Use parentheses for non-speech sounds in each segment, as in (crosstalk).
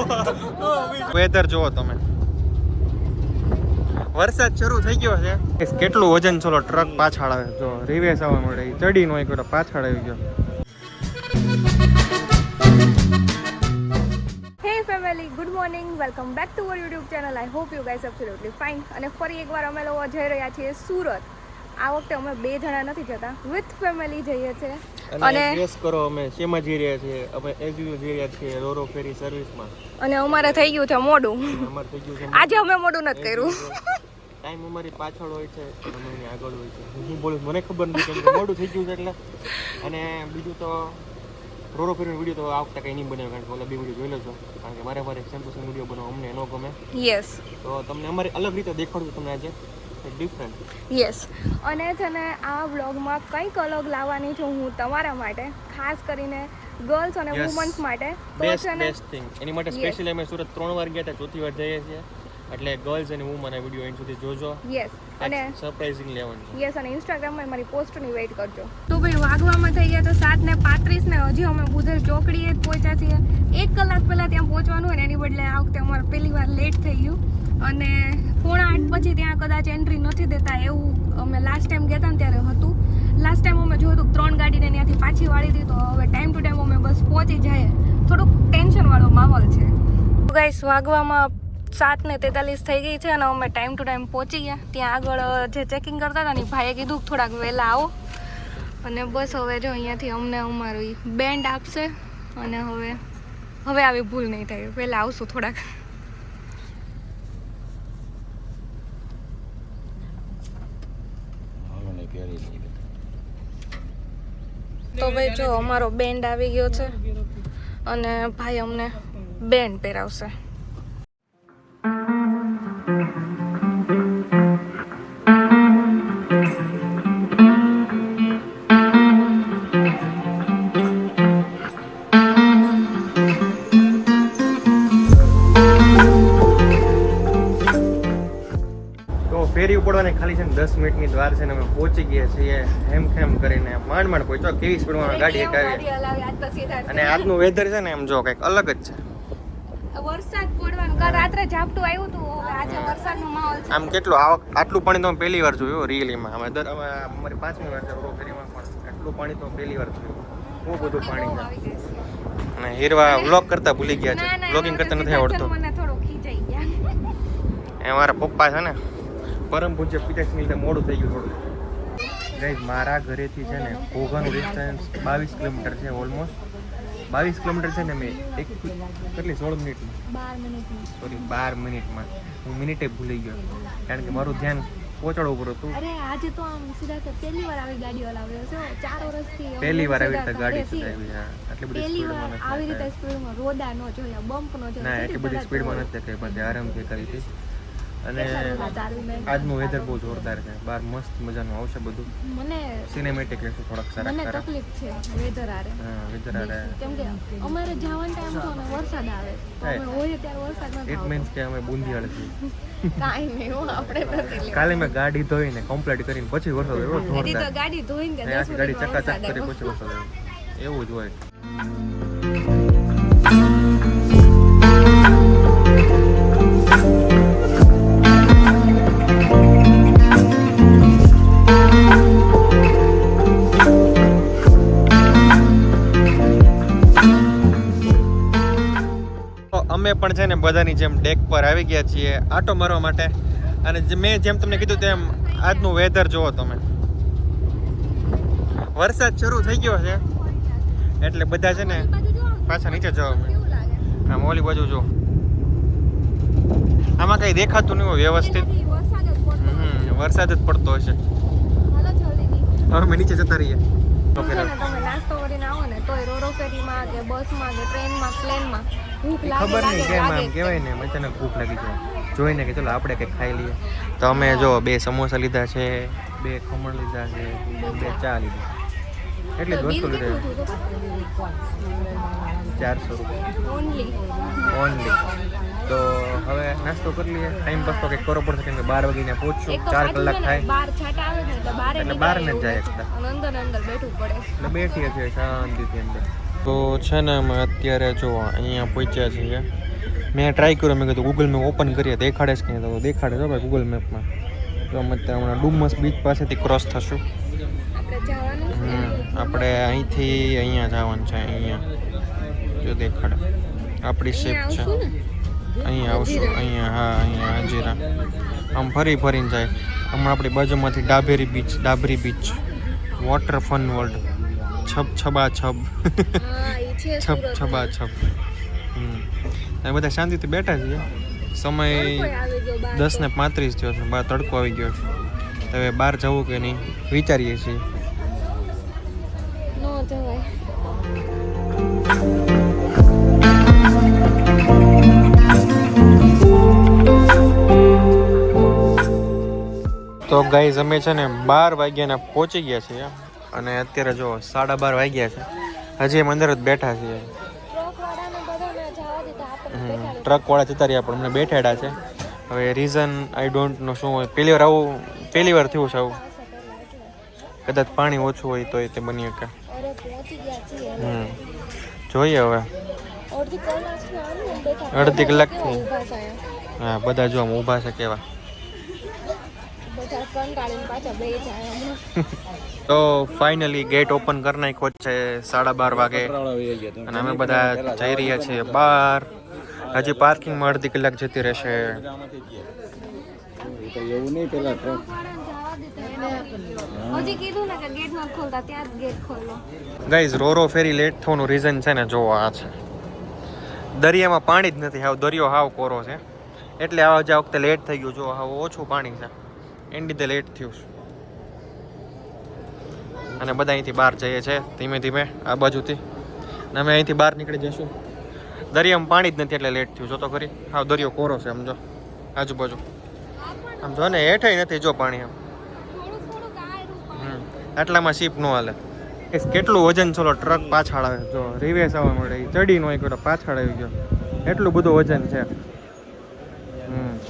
(laughs) Weather જુઓ તમે. વરસાદ શરૂ થઈ ગયો છે. કેટલું વજન ચલો ટ્રક પાછળ આવે? જો રિવેસ આવવા મળે ચડી નો એક પાછળ આવી ગયો. Hey family good morning welcome back to our YouTube channel I hope you guys absolutely fine અને ફરી એકવાર અમે લોકો જઈ રહ્યા છીએ સુરત. આ વખતે અમે બે જણા નથી જતા. વિથ ફેમિલી જઈએ છીએ અને ગેસ કરો અમે શેમાં જઈ રહ્યા છીએ? અમે એસયુવી જઈ રહ્યા છીએ રોરો ફેરી સર્વિસમાં અને અમારે થઈ ગયું છે મોડું. અમારે થઈ ગયું છે આજે અમે મોડું નથી કર્યું. ટાઈમ અમારી પાછળ હોય છે અને આગળ હોય છે. હું બોલું મને ખબર નથી કે મોડું થઈ ગયું છે એટલે. અને બીજું તો રોરો ફેરીનો વીડિયો તો આ વખતે કંઈ નહીં બન્યો કારણ કે ઓલા બે વીડિયો જોઈ લેજો કારણ કે મારે મારે સેમ ટુ સેમ વીડિયો બનાવો અમને એનો ગમે. યસ તો તમને અમારી અલગ રીતે દેખાડું તમને આજે. યસ અને છે ને આ વ્લોગમાં કંઈક અલગ લાવવાની છું હું તમારા માટે ખાસ કરીને ગર્લ્સ અને વુમન્સ માટે. તો છે ને એની માટે. સ્પેશિયલી અમે સુરત ત્રણ વાર ગયા હતા ચોથી વાર જઈએ છીએ. એટલે ગર્લ્સ અને વુમન આ વીડિયો એન્ડ સુધી જોજો. યસ અને સરપ્રાઇઝિંગ લેવાનું યસ અને ઇન્સ્ટાગ્રામમાં મારી પોસ્ટની વેઇટ કરજો. તો ભાઈ વાગવામાં થઈ ગયા તો સાત ને પાંત્રીસ ને હજી અમે બુધર ચોકડીએ જ પહોંચ્યા છીએ. એક કલાક પહેલાં ત્યાં પહોંચવાનું હોય ને એની બદલે આ વખતે અમારે પહેલી વાર લેટ થઈ ગયું. અને પોણા આઠ પછી ત્યાં કદાચ એન્ટ્રી નથી દેતા એવું અમે લાસ્ટ ટાઈમ ગયા ને ત્યારે હતું. લાસ્ટ ટાઈમ અમે જોયું હતું ત્રણ ગાડીને ત્યાંથી પાછી વાળી હતી તો હવે ટાઈમ ટુ ટાઈમ અમે બસ પહોંચી જાય. થોડુંક ટેન્શનવાળો માહોલ છે. ગાઈસ વાગવામાં સાત ને તેતાલીસ થઈ ગઈ છે અને અમે ટાઈમ ટુ ટાઈમ પહોંચી ગયા. ત્યાં આગળ જે ચેકિંગ કરતા હતા ને ભાઈએ કીધું થોડાક વહેલા આવો. અને બસ હવે જો અહીંયાથી અમને અમારું બેન્ડ આપશે. અને હવે હવે આવી ભૂલ નહીં થાય. વહેલા આવશું થોડાક. તો ભાઈ જો અમારો બેન્ડ આવી ગયો છે. અને ભાઈ અમને બેન્ડ પહેરાવશે. ફેરી ઉપડવાની ખાલી છે ને દસ મિનિટની દ્વાર છે ને અમે પહોંચી ગયા છીએ હેમ ખેમ કરીને. માંડ માંડ પહોંચ્યો કેવી સ્પીડમાં ગાડી એકાવી અને આજનું વેધર છે ને એમ જો કંઈક અલગ જ છે. વરસાદ પડવાનું. રાત્રે ઝાપટું આવ્યું હતું. આજે વરસાદનો માહોલ છે. આમ કેટલું આટલું પાણી તો મેં પહેલી વાર જોયું રિયલીમાં અમે દર અમે અમારી પાંચમી વાર છે ફેરીમાં પણ આટલું પાણી તો પહેલી વાર જોયું. બહુ બધું પાણી આવી. અને હીરવા વ્લોગ કરતા ભૂલી ગયા છે. વ્લોગિંગ કરતા નથી આવડતું. એ મારા પપ્પા છે ને પરમ પૂજ્ય પિતાશ્રી લીધે મોડું થઈ ગયું થોડું. ગાઈઝ મારા ઘરેથી છે ને ઘોઘાનું ડિસ્ટન્સ બાવીસ કિલોમીટર છે ઓલમોસ્ટ બાવીસ કિલોમીટર છે ને મેં એક કેટલી? સોળ મિનિટમાં. સોરી બાર મિનિટમાં. હું મિનિટે ભૂલી ગયો. કારણ કે મારું ધ્યાન પહોંચાડવું ઉપર હતું. અરે આજે તો આમ સિદ્ધાર્થ પહેલી વાર આવી ગાડી હલાવ્યો છે ચાર વર્ષથી પહેલી વાર આવી રીતે ગાડી. ચલાવી હા. આટલી બધી સ્પીડમાં આવી રીતે સ્પીડમાં રોડા નો જોયા બમ્પ નો જોયા. ના એટલી બધી સ્પીડમાં નથી કરી પછી આરામથી કરી હતી. અને આજનું વેધર બહુ જોરદાર છે. બહાર મસ્ત મજાનું આવશે બધું. મને સિનેમેટિક રહેશે થોડાક સારા મને તકલીફ છે વેધર આરે હા વેધર આરે કેમ કે અમારે જવાનો ટાઈમ તો ને વરસાદ આવે. અમે હોઈએ ત્યારે વરસાદ નથી ઇટ મીન્સ કે અમે બુંદીયાળ છીએ. (laughs) કાઈ નહીં હું આપણે નથી કાલે મેં ગાડી ધોઈને કમ્પ્લીટ કરીને પછી વરસાદ આવ્યો. તો જોરદાર. ગાડી ધોઈને કે દસ ગાડી ચકાચક કરી પછી વરસાદ આવ્યો. એવું જ હોય. અમે પણ છે ને બધાની જેમ ડેક પર આવી ગયા છીએ આટો મારવા માટે. અને મેં જેમ તમને કીધું તેમ આજનું વેધર જુઓ તમે. વરસાદ શરૂ થઈ ગયો છે. એટલે બધા છે ને પાછા નીચે જવા. આમ ઓલી બાજુ જો આમાં કઈ દેખાતું નહીં હોય વ્યવસ્થિત. વરસાદ જ પડતો હશે. હવે અમે નીચે જતા રહીએ. તમે નાસ્તો કરીને આવો ને તો રોરો ફેરીમાં કે બસમાં કે ટ્રેનમાં, પ્લેનમાં ખબર નહીં કે કેમ આમ કહેવાય ને અચાનક ભૂખ લાગી જાય. જોઈને કે ચલો આપણે કંઈક ખાઈ લઈએ. તો અમે જો બે સમોસા લીધા છે બે ખમણ લીધા છે બે ચા લીધી. એટલી જ વસ્તુ લીધી. ચારસો રૂપિયા. ઓનલી તો હવે નાસ્તો કરી લઈએ. ટાઈમ પાસ તો કંઈક કરવો પડશે કેમ કે બાર વાગીને પહોંચશું ચાર કલાક થાય. એટલે એટલે ને જાય અંદર અંદર પડે. એટલે બેઠીએ છીએ શાંતિથી અંદર. તો છે ને અમે અત્યારે જો અહીંયા પહોંચ્યા છીએ. મેં ટ્રાય કર્યો મેં કીધું ગૂગલ મેપ ઓપન કરીએ દેખાડે છે કે તો દેખાડે છે ભાઈ ગૂગલ મેપમાં તો અમે અત્યારે હમણાં ડુમસ બીચ પાસેથી ક્રોસ થશું. આપણે હમ, આપણે અહીંથી અહીંયા જવાનું છે અહીંયા. જો દેખાડે. આપણી શેપ છે. અહીંયા આવશું. અહીંયા હા અહીંયા હાજીરા. આમ ફરી ફરીને જાય. હમણાં આપણી બાજુમાંથી Dabheri beach Dabari beach Water Fun World છબ છબા છબ. છબ છબા છબ. હમ. બધા શાંતિથી બેઠા છીએ સમય દસ ને પાંત્રીસ થયો છે બહાર તડકો આવી ગયો છે. હવે બહાર જવું કે નહીં વિચારીએ છીએ. તો ગાઈઝ અમે છે ને બાર વાગ્યાના પહોંચી ગયા છીએ. અને અત્યારે જો સાડા બાર વાગ્યા છે. હજી એમ અંદર જ બેઠા છીએ. ટ્રકવાળા જતા રહ્યા પણ અમને બેઠેડા છે. હવે રીઝન આઈ ડોન્ટ નો શું હોય. પહેલી વાર આવું, પહેલી વાર થયું છે આવું. કદાચ પાણી ઓછું હોય તોય તે બની શકે. હમ, જોઈએ હવે. અડધી છે અહીંયા? હા, બધા જો ઊભા છે કેવા. બધા કંટાળીને પાછા બે જાય તો ફાઇનલી ગેટ ઓપન કરી નાખ્યો છે સાડા બાર વાગે. અને અમે બધા જઈ રહ્યા છીએ બહાર. હજી પાર્કિંગમાં અડધી કલાક જતી રહેશે. Guys ro ro ferry late થવાનું રીઝન છે ને જો આ છે. દરિયામાં પાણી જ નથી, હાવ દરિયો હાવ કોરો છે. એટલે આવા જ વખતે લેટ થઈ ગયું, જો, હાવ ઓછું પાણી છે. એની લીધે લેટ થયું અને બધા અહીંથી બહાર જઈએ છે, ધીમે ધીમે આ બાજુથી. અને અમે અહીંથી બહાર નીકળી જઈશું. દરિયામાં પાણી જ નથી એટલે લેટ થયું. જો તો ખરી. હા દરિયો કોરો છે સમજો આજુબાજુ. આમ જો ને હેઠે નથી જો પાણી આમ. આટલામાં શીપ નો હાલે. કેટલું વજન ચલો ટ્રક પાછળ આવે. જો રિવેસ આવવા મળે ચડી નો એક પાછળ આવી ગયો. એટલું બધું વજન છે.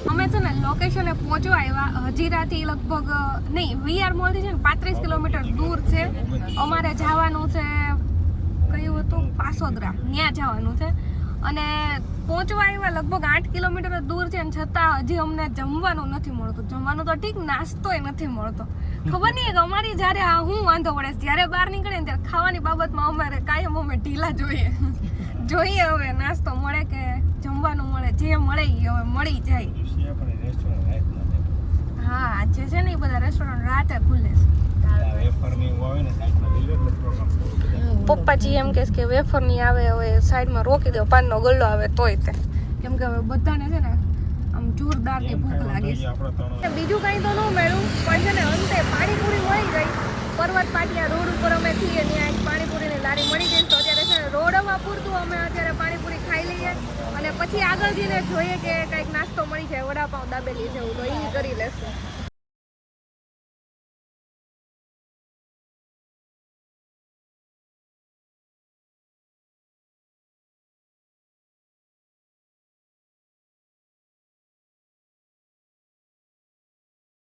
અમે છે ને લોકેશને પહોંચવા આવ્યા. હજીરાથી લગભગ નહીં, વીઆર મોલથી છે ને પાંત્રીસ કિલોમીટર દૂર છે. અમારે જવાનું છે, કયું હતું? પાસોદરા. ત્યાં જવાનું છે. અને પહોંચવા આવ્યા લગભગ આઠ કિલોમીટર દૂર છે ને છતાં હજી અમને જમવાનું નથી મળતું. જમવાનું તો ઠીક, નાસ્તોય નથી મળતો. ખબર નહીં કે અમારી જ્યારે આ હું વાંધો પડે, જ્યારે બહાર નીકળે ને ત્યારે ખાવાની બાબતમાં અમારે કાયમ અમે ઢીલા જોઈએ. જોઈએ હવે, નાસ્તો મળે કે જમવાનું જે મળે એ હવે મળી જાય. હા આજે છે ને એ બધા રેસ્ટોરન્ટ રાતે ખુલે છે. પપ્પાજી એમ કે કે વેફરની આવે હવે સાઈડમાં રોકી દો પાનનો ગલ્લો આવે તોય તે. કેમ કે હવે બધાને છે ને આમ જોરદારની ભૂખ લાગી છે. બીજું કઈ તો ન મળ્યું પણ છે ને અંતે પાણીપુરી મળી ગઈ. પર્વત પાટિયા રોડ ઉપર અમે છીએ ત્યાં એક પાણીપુરીની લારી મળી ગઈ તો રોડમાં પૂરતું અમે અત્યારે પાણીપુરી ખાઈ લઈએ અને પછી આગળ જઈને જોઈએ કે કંઈક નાસ્તો મળી જાય વડાપાઉં દાબેલી જેવું, તો એ કરી લેશું.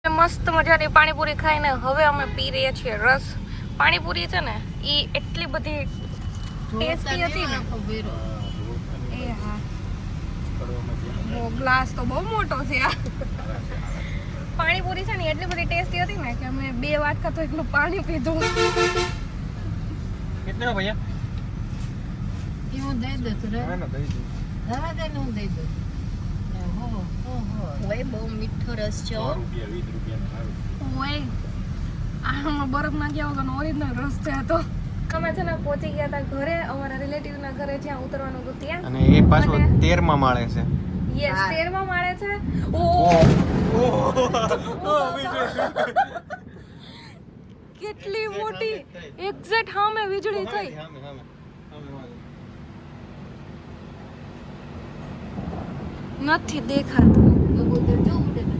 મસ્ત મજાની પાણીપુરી ખાઈને હવે અમે પી રહ્યા છીએ રસ. પાણીપુરી છે ને એ એટલી બધી ટેસ્ટી હતી ને? એ હા. ગ્લાસ તો બહુ મોટો છે આ. પાણીપુરી છે ને એટલી બધી ટેસ્ટી હતી ને કે અમે બે વાટકા તો એટલું પાણી પીધું. કેટલા ભૈયા હું દઈ દઉં છું રે. હા ને દઈ દઉં. રવા દે હું દઈ દઉં. ઓહો, ઓહો. બહુ મીઠો રસ છે હો. ઓય આમાં બરફ નાખ્યા વગરનો ઓરિજિનલ રસ છે તો. અમે છે ને પહોંચી ગયા હતા ઘરે અમારા રિલેટિવના ઘરે જ્યાં ઉતરવાનું હતું ત્યાં અને એ પાછો અને- તેરમાં માળે છે યસ તેરમાં માળે છે ઓ કેટલી મોટી એક્ઝેક્ટ સામે વીજળી થઈ નથી દેખાતું કબૂતર જો ઉડે ને.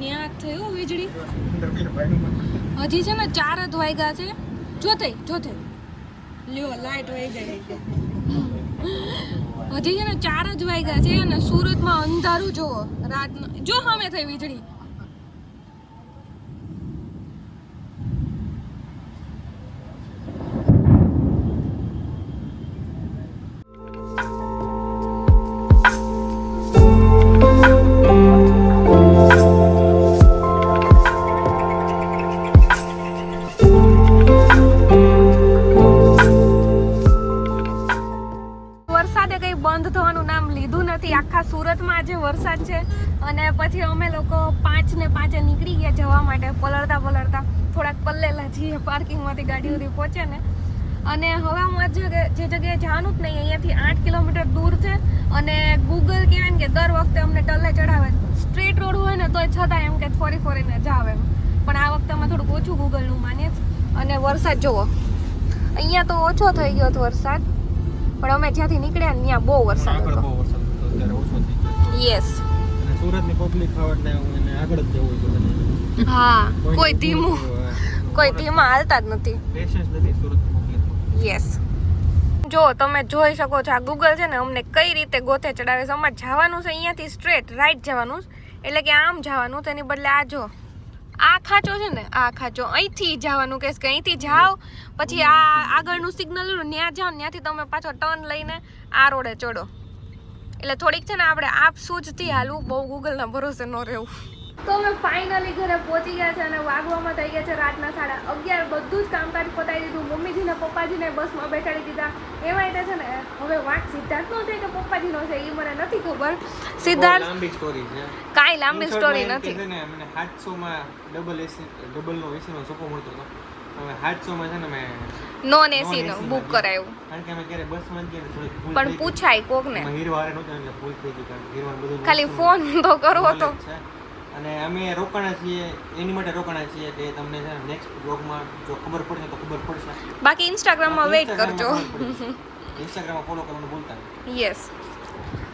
ન્યા થયું વીજળી હજી છે ને ચાર જ વાગ્યા છે જોતે જોતે. લ્યો, લાઈટ વહી ગઈ. હજી છે ને ચાર જ વાગ્યા છે અને સુરતમાં અંધારું જોવો રાતનું જો સામે થઈ વીજળી. આઠ કિલોમીટર દૂર છે અને ગૂગલ કહેવાય ને કે દર વખતે અમને ટલે ચડાવે. સ્ટ્રેટ રોડ હોય ને તોય છતાં એમ કે ફરી ફરીને જાવ એમ. પણ આ વખતે અમે થોડુંક ઓછું ગૂગલનું માનીએ અને વરસાદ જુઓ. અહીંયા તો ઓછો થઈ ગયો હતો વરસાદ. પણ અમે જ્યાંથી નીકળ્યા ત્યાં બહુ વરસાદ હતો. યસ સુરતની પબ્લિક ખાવા એટલે એને આગળ જ જવું છે હા કોઈ ધીમું કોઈ કોઈ ધીમા હાલતા જ નથી. પેશન્સ નથી સુરતની પબ્લિક યસ જો તમે જોઈ શકો છો આ ગૂગલ છે ને અમને કઈ રીતે ગોથે ચડાવે છે? અમારે જવાનું છે અહીંયાથી સ્ટ્રેટ રાઈટ જવાનું. એટલે કે આમ જવાનું, તેની બદલે આ જો. આ ખાંચો છે ને, આ ખાંચો. અહીંથી જવાનું કહેશ કે અહીંથી જાઓ, પછી આ આગળનું સિગ્નલ ત્યાં જાઓ ત્યાંથી તમે પાછો ટર્ન લઈને આ રોડે ચડો. એટલે થોડીક છે ને આપણે આપ સૂઝથી હાલવું, બહુ ગૂગલના ભરોસે ન રહેવું. તો અમે ફાઇનલી ઘરે પહોંચી ગયા છે અને વાગવામાં થઈ ગયા છે રાતના સાડા અગિયાર. બધું જ કામકાજ પતાવી દીધું. મમ્મીજીને પપ્પાજીને બસમાં બેસાડી દીધા. એમાં એટલે છે ને હવે વાંક સિદ્ધાર્થનો છે કે પપ્પાજીનો છે એ મને નથી ખબર. સિદ્ધાર્થ લાંબી સ્ટોરી છે. કાંઈ લાંબી સ્ટોરી નથી. મને 700 ડબલ એસી ડબલનો નો એસી સોફો મળતો હતો. હવે 700 છે ને મેં નોન એસીનો બુક. કરાયું. કારણ કે અમે ક્યારે બસમાં જ ગયા ને થોડીક ભૂલ પણ પૂછાય કોકને. હીરવારે નહોતા એટલે ભૂલ થઈ ગઈ કારણ કે બધું ખાલી ફોન તો કરવો તો છે. અને અમે રોકાણા છીએ એની માટે રોકાણા છીએ કે તમને છે નેક્સ્ટ બ્લોગમાં જો ખબર પડશે તો ખબર પડશે. બાકી ઇન્સ્ટાગ્રામમાં વેઇટ કરજો. ઇન્સ્ટાગ્રામમાં ફોલો કરવાનું ભૂલતા યસ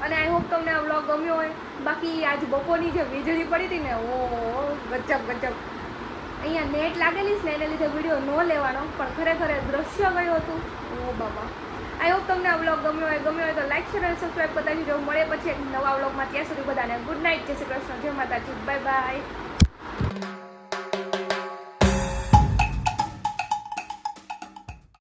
અને આઈ હોપ તમને આ વ્લોગ ગમ્યો હોય. બાકી આજ બપોરની જે વીજળી પડી હતી ને ઓ ગજબ ગજબ. અહીંયા નેટ લાગેલી છે ને એને લીધે વીડિયો ન લેવાનો પણ ખરેખર દ્રશ્ય ગયું હતું. ઓ બાબા. આઈ હોપ તમને આ વ્લોગ ગમ્યો હોય ગમ્યો હોય તો લાઈક શેર અને સબસ્ક્રાઈબ કરતા જો મળે પછી એક નવા વ્લોગમાં. ત્યાં સુધી બધાને ગુડ નાઇટ જય શ્રી કૃષ્ણ. જય માતાજી. Bye bye